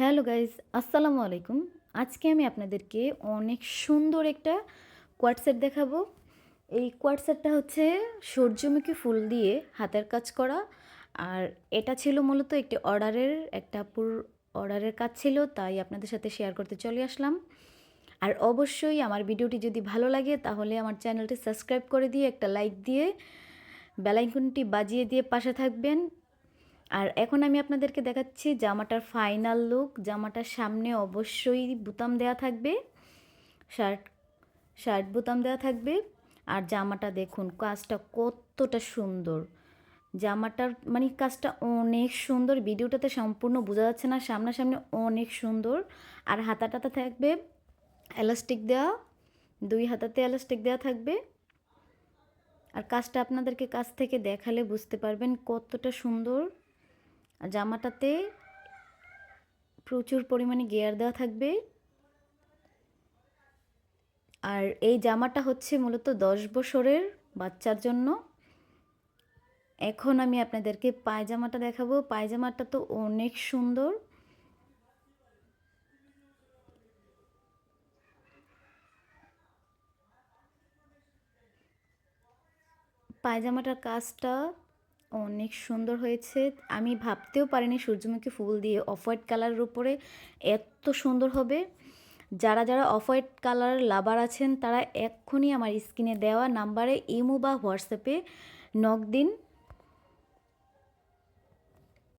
Hello guys আসসালামু আলাইকুম। আজকে আমি আপনাদেরকে অনেক সুন্দর একটা কোয়াটসেট দেখাবো। এই কোয়াটসেটটা হচ্ছে সূর্যমুখী ফুল দিয়ে হাতের কাজ করা। আর এটা ছিল মূলত একটি অর্ডারের একটা পুর অর্ডারের কাজ ছিল, তাই আপনাদের সাথে শেয়ার করতে চলে আসলাম। আর অবশ্যই আমার ভিডিওটি যদি ভালো লাগে, তাহলে আমার চ্যানেলটি সাবস্ক্রাইব করে দিয়ে একটা লাইক দিয়ে বেলাইকনটি বাজিয়ে দিয়ে পাশে থাকবেন। আর এখন আমি আপনাদেরকে দেখাচ্ছি জামাটার ফাইনাল লুক জামাটার সামনে অবশ্যই বুতাম দেওয়া থাকবে শার্ট শার্ট বুতাম দেওয়া থাকবে। আর জামাটা দেখুন, কাজটা কতটা সুন্দর। জামাটার মানে কাজটা অনেক সুন্দর, ভিডিওটাতে সম্পূর্ণ বোঝা যাচ্ছে না, সামনাসামনি অনেক সুন্দর। আর হাতাটাতে থাকবে এলাস্টিক দেওয়া দুই হাতাতে এলাস্টিক দেওয়া থাকবে। আর কাজটা আপনাদেরকে কাছ থেকে দেখালে বুঝতে পারবেন কতটা সুন্দর। আর জামাটাতে প্রচুর পরিমাণে গিয়ার দেওয়া থাকবে। আর এই জামাটা হচ্ছে মূলত দশ বছরের বাচ্চার জন্য। এখন আমি আপনাদেরকে পায়জামাটা দেখাবো। পায়জামাটা তো অনেক সুন্দর। পায়জামাটার কাজটা অনেক সুন্দর হয়েছে। আমি ভাবতেও পারিনি সূর্যমুখী ফুল দিয়ে অফ হোয়াইট কালারের উপরে এত সুন্দর হবে। যারা যারা অফ হোয়াইট কালার লাভার আছেন, তারা এক্ষুনি আমার স্ক্রিনে দেওয়া নাম্বারে ইমো বা হোয়াটসঅ্যাপে নক দিন।